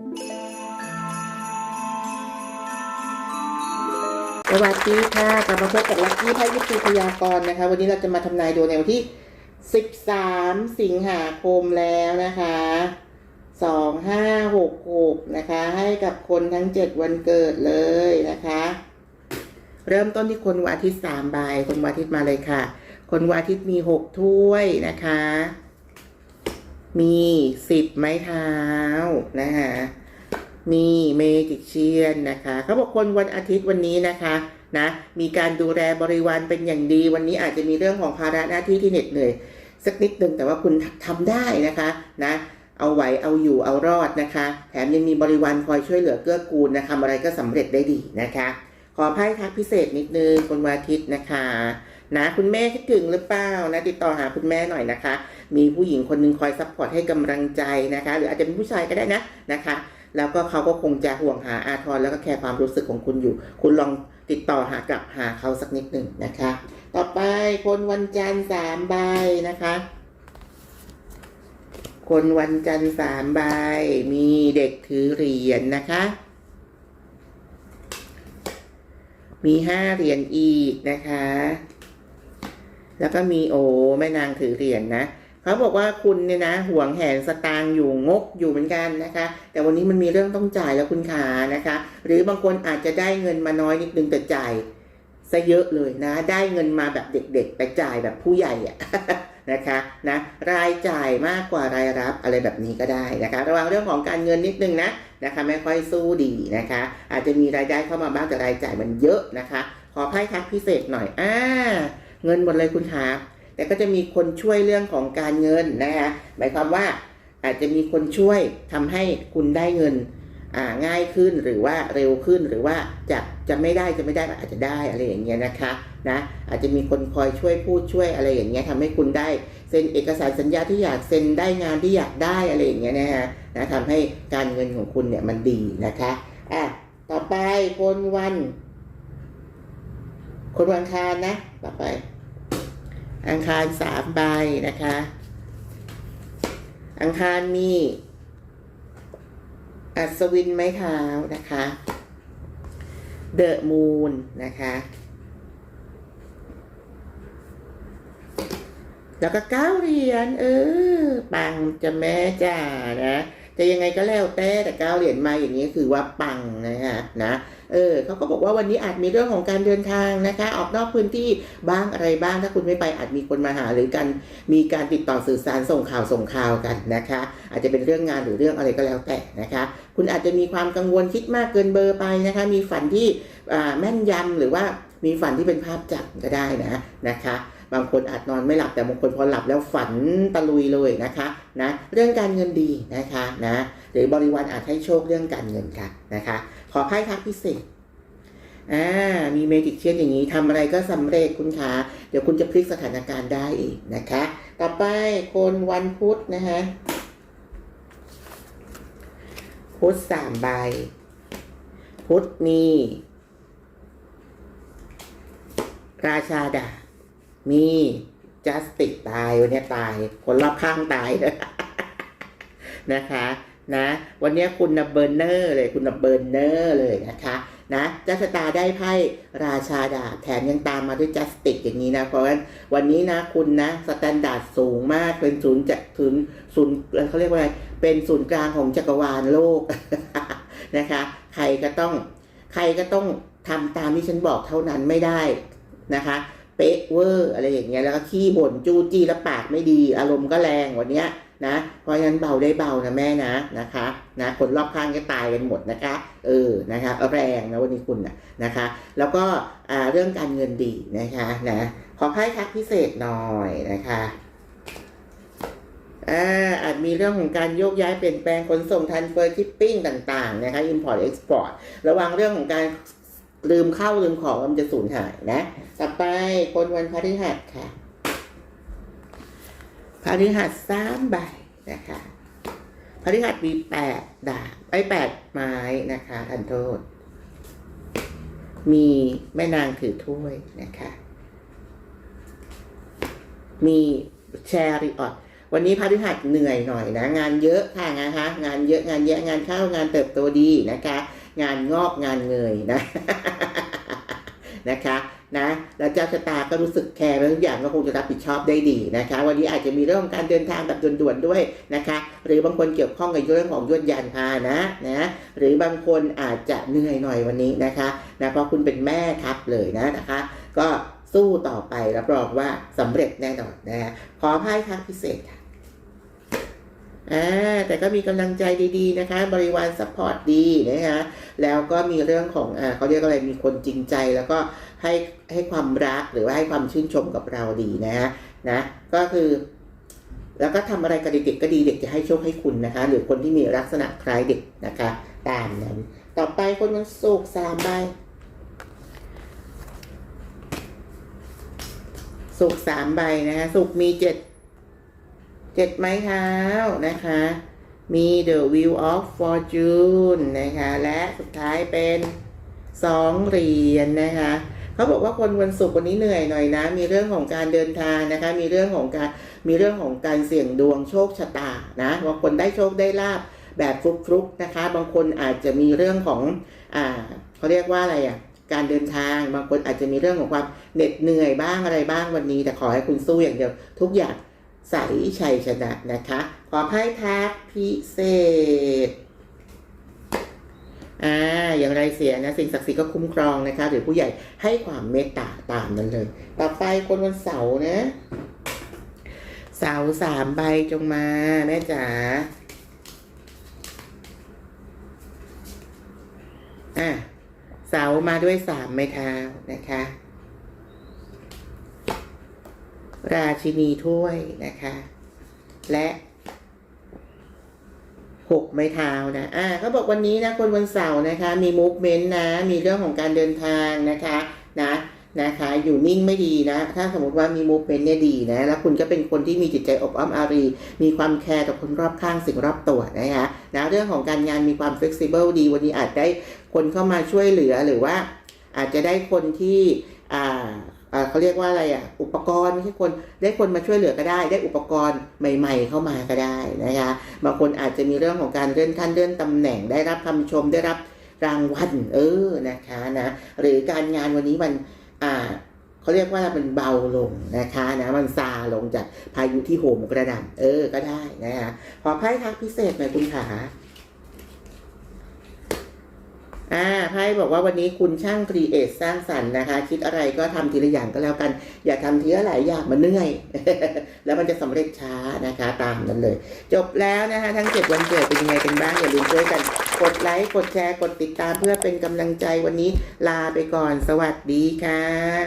สวัสดีค่ะกลับมาพบกับลักกี้ไพ่ยิปซีพยากรณ์นะคะ วันนี้เราจะมาทำนายดวงในวันที่ 13 สิงหาคมแล้วนะคะ 2566 นะคะ ให้กับคนทั้ง 7 วันเกิดเลยนะคะ เริ่มต้นที่คนวันอาทิตย์3ใบคนวันอาทิตย์มาเลยค่ะ คนวันอาทิตย์มี 6 ถ้วยนะคะ มี10ไม้เท้านะคะมีเมจิกเชียนนะคะเขาบอกคนวันอาทิตย์วันนี้นะคะนะมีการดูแลบริวารเป็นอย่างดี วันนี้อาจจะมีเรื่องของภาระหน้าที่ที่เหน็ดเหนื่อยสักนิดหนึ่งแต่ว่าคุณทำได้นะคะนะเอาไหวเอาอยู่เอารอดนะคะ แถมยังมีบริวารคอยช่วยเหลือเกื้อกูลนะคะทำอะไรก็สำเร็จได้ดีนะคะ ขอไพ่ทักพิเศษนิดนึงคนวันอาทิตย์นะคะ นะคุณแม่คิดถึงหรือเปล่านะติดต่อหาคุณแม่หน่อยนะคะ มีผู้หญิงคนหนึ่งคอยซัพพอร์ตให้กำลังใจนะคะ หรืออาจจะเป็นผู้ชายก็ได้นะนะคะ แล้วก็เขาก็คงจะห่วงหาอาทรแล้วก็แคร์ความรู้สึกของคุณอยู่ คุณลองติดต่อหากลับหาเขาสักนิดหนึ่งนะคะ ต่อไปคนวันจันทร์สามใบนะคะคนวันจันทร์สามใบมีเด็กถือเหรียญนะคะ มีห้าเหรียญอีกนะคะ แล้วก็มีโอแม่นางถือเหรียญนะเขาบอกว่าคุณเนี่ยนะห่วงแหนสตางค์อยู่งกอยู่เหมือนกันนะคะ แต่วันนี้มันมีเรื่องต้องจ่ายแล้วคุณขานะคะ หรือบางคนอาจจะได้เงินมาน้อยนิดนึงแต่จ่ายซะเยอะเลยนะ ได้เงินมาแบบเด็กๆ แต่จ่ายแบบผู้ใหญ่อะนะคะนะรายจ่ายมากกว่ารายรับอะไรแบบนี้ก็ได้นะคะ ระวังเรื่องของการเงินนิดนึงนะนะคะไม่ค่อยสู้ดีนะคะ อาจจะมีรายได้เข้ามาบ้างแต่รายจ่ายมันเยอะนะคะ ขอไพ่ทักพิเศษหน่อยอ่า เงินหมดเลยคุณขาแต่ก็จะมีคนช่วยเรื่องของการเงินนะคะหมายความว่าอาจจะมีคนช่วยทำให้คุณได้เงินง่ายขึ้นหรือว่าเร็วขึ้นหรือว่าจะจะไม่ได้จะไม่ได้อาจจะได้อะไรอย่างเงี้ยนะคะนะอาจจะมีคนคอยช่วยพูดช่วยอะไรอย่างเงี้ยทำให้คุณได้เซ็นเอกสารสัญญาที่อยากเซ็นได้งานที่อยากได้อะไรอย่างเงี้ยนะฮะนะทำให้การเงินของคุณเนี่ยมันดีนะคะอะต่อไปคนวัน คนวันอังคารนะ ต่อไป อังคารสามใบนะคะ อังคารมี อัศวินไม้เท้านะคะเดอะมูนนะคะ แล้วก็เก้าเหรียญเออ ปังจะแม่จ่านะ จะยังไงก็แล้วแต่แต่ก้าเหรียญมาอย่างนี้คือว่าปังนะฮะนะเออเขาก็บอกว่าวันนี้อาจมีเรื่องของการเดินทางนะคะ ออกนอกพื้นที่บ้างอะไรบ้างถ้าคุณไม่ไปอาจมีคนมาหา หรือกันมีการติดต่อสื่อสารส่งข่าวส่งข่าวกันนะคะ อาจจะเป็นเรื่องงานหรือเรื่องอะไรก็แล้วแต่นะคะ คุณอาจจะมีความกังวลคิดมากเกินเบอร์ไปนะคะ มีฝันที่แม่นยำหรือว่ามีฝันที่เป็นภาพจำก็ได้นะนะคะ บางคนอาจนอนไม่หลับแต่บางคนพอหลับแล้วฝันตะลุยเลยนะคะนะเรื่องการเงินดีนะคะนะหรือบริวารอาจให้โชคเรื่องการเงินกันนะคะ ขอไพ่ทักพิเศษอ่ามีเมจิกเชียนอย่างนี้ทำอะไรก็สำเร็จคุณคะเดี๋ยวคุณจะพลิกสถานการณ์ได้เองนะคะ ต่อไปคนวันพุธนะฮะพุธสามใบ พุธมีราชาดาบ มีจัสติกตายวันนี้ตาย คนรอบข้างตายนะคะนะวันนี้คุณนะเบิร์เนอร์เลยคุณนะเบิร์เนอร์เลยนะคะนะจัสตาได้ไพ่ราชาดาบแถมยังตามมาด้วยจัสติกอย่างนี้นะ เพราะฉะนั้นวันนี้นะคุณนะสแตนดาร์ดสูงมากเป็นศูนย์จากศูนย์ศูนย์เขาเรียกว่าอะไรเป็นศูนย์กลางของจักรวาลโลกนะคะ ใครก็ต้องใครก็ต้องทำตามที่ฉันบอกเท่านั้นไม่ได้นะคะ เป๊ะเวอร์อะไรอย่างเงี้ยแล้วก็ขี้บ่นจู้จี้แล้วปากไม่ดี อารมณ์ก็แรงวันเนี้ยนะเพราะฉะนั้นเบาได้เบานะแม่นะนะคะนะคนรอบข้างก็ตายกันหมดนะคะ เออนะคะแรงนะวันนี้คุณนะนะคะ แล้วก็เรื่องการเงินดีนะคะนะขอไพ่ทักพิเศษหน่อยนะคะอาอาจมีเรื่องของการโยกย้ายเปลี่ยนแปลงขนส่งทันเฟอร์ทิปปิ้งต่าง ๆ นะคะ import export ระวังเรื่องของการ ลืมเข้าลืมของมันจะสูญหายนะ ต่อไปคนวันพฤหัสค่ะพฤหัสสามใบนะคะพฤหัสมีแปดดาบไอ้แปดไม้นะคะทันโทษ มีแม่นางถือถ้วยนะคะ มีแชริออตวันนี้พฤหัสเหนื่อยหน่อยนะ งานเยอะค่ะนะคะงานเยอะงานแยะงานเข้างานเติบโตดีนะคะ งานงอกงานเงยนะนะคะนะแล้วเจ้าชะตาก็รู้สึกแคร์ทุกอย่างก็คงจะรับผิดชอบได้ดีนะคะ วันนี้อาจจะมีเรื่องของการเดินทางแบบด่วนๆด้วยนะคะ หรือบางคนเกี่ยวข้องกับเรื่องของยวดยานพานะนะหรือบางคนอาจจะเหนื่อยหน่อยวันนี้นะคะนะเพราะคุณเป็นแม่ทัพเลยนะนะคะ ก็สู้ต่อไปรับรองว่าสำเร็จแน่นอนนะะขอไพ่ทักพิเศษค่ะ อ่าแต่ก็มีกำลังใจดีๆนะคะ บริวารซัพพอร์ตดีนะคะแล้วก็มีเรื่องของอ่าเขาเรียกอะไรมีคนจริงใจแล้วก็ให้ให้ความรักหรือว่าให้ความชื่นชมกับเราดีนะฮะนะก็คือ แล้วก็ทำอะไรกับเด็กๆก็ดีเด็กจะให้โชคให้คุณนะคะ หรือคนที่มีลักษณะคล้ายเด็กนะคะ ตามนั้น ต่อไปคนวันศุกร์สามใบศุกสามใบนะคะศุกมีเจ็ด เจ็ดไม้เท้านะคะ มี The Wheel of Fortune นะคะ และสุดท้ายเป็นสองเหรียญนะคะเขาบอกว่าคนวันศุกร์วันนี้เหนื่อยหน่อยนะ มีเรื่องของการเดินทางนะคะ มีเรื่องของการมีเรื่องของการเสี่ยงดวงโชคชะตานะบางคนได้โชคได้ลาบแบบฟลุกๆนะคะ บางคนอาจจะมีเรื่องของอ่าเขาเรียกว่าอะไรอะการเดินทางบางคนอาจจะมีเรื่องของความเหน็ดเหนื่อยบ้างอะไรบ้างวันนี้ แต่ขอให้คุณสู้อย่างเดียว ทุกอย่าง ใสชัยชนะนะคะ ขอไพ่แทักพิเศษอ่าอย่างไรเสียนะ สิ่งศักดิ์สิทธิ์ก็คุ้มครองนะคะ หรือผู้ใหญ่ให้ความเมตตาตามนั้นเลย ต่อไปคนวันเสาร์นะ เสาสามใบจงมาแม่จ๋าอะเสามาด้วยสามไม้เท้านะคะ ราชินีถ้วยนะคะ และหกไม้เท้านะ อ่าเขาบอกวันนี้นะคนวันเสาร์นะคะ มีมูฟเมนต์นะ มีเรื่องของการเดินทางนะคะ นะ นะคะ อยู่นิ่งไม่ดีนะ ถ้าสมมติว่ามีมูฟเมนต์เนี่ยดีนะ แล้วคุณก็เป็นคนที่มีจิตใจอบอ้อมอารี มีความแคร์ต่อคนรอบข้างสิ่งรอบตัวนะคะ นะ เรื่องของการงานมีความ flexible ดี วันนี้อาจได้คนเข้ามาช่วยเหลือหรือว่า อาจจะได้คนที่ อ่า เขาเรียกว่าอะไรอะ อุปกรณ์ไม่ใช่คนได้คนมาช่วยเหลือก็ได้ ได้อุปกรณ์ใหม่ ๆ เข้ามาก็ได้นะคะบางคนอาจจะมีเรื่องของการเลื่อนขั้นเลื่อนตำแหน่งได้รับคำชมได้รับรางวัลเออนะคะนะหรือการงานวันนี้มันอ่าเขาเรียกว่ามันเบาลงนะคะนะมันซาลงจากพายุที่โหมกระหน่ำเออก็ได้นะคะขอไพ่ทักพิเศษหน่อยคุณขา อ่าไพ่บอกว่าวันนี้คุณช่างครีเอทสร้างสรรค์นะคะ คิดอะไรก็ทำทีละอย่างก็แล้วกัน อย่าทำทีละหลายอย่างมันเหนื่อย แล้วมันจะสำเร็จช้านะคะตามนั้นเลย จบแล้วนะคะ ทั้งเจ็ดวันเกิดเป็นยังไงกันบ้างอย่าลืมช่วยกัน กดไลค์กดแชร์กดติดตามเพื่อเป็นกำลังใจวันนี้ลาไปก่อนสวัสดีค่ะ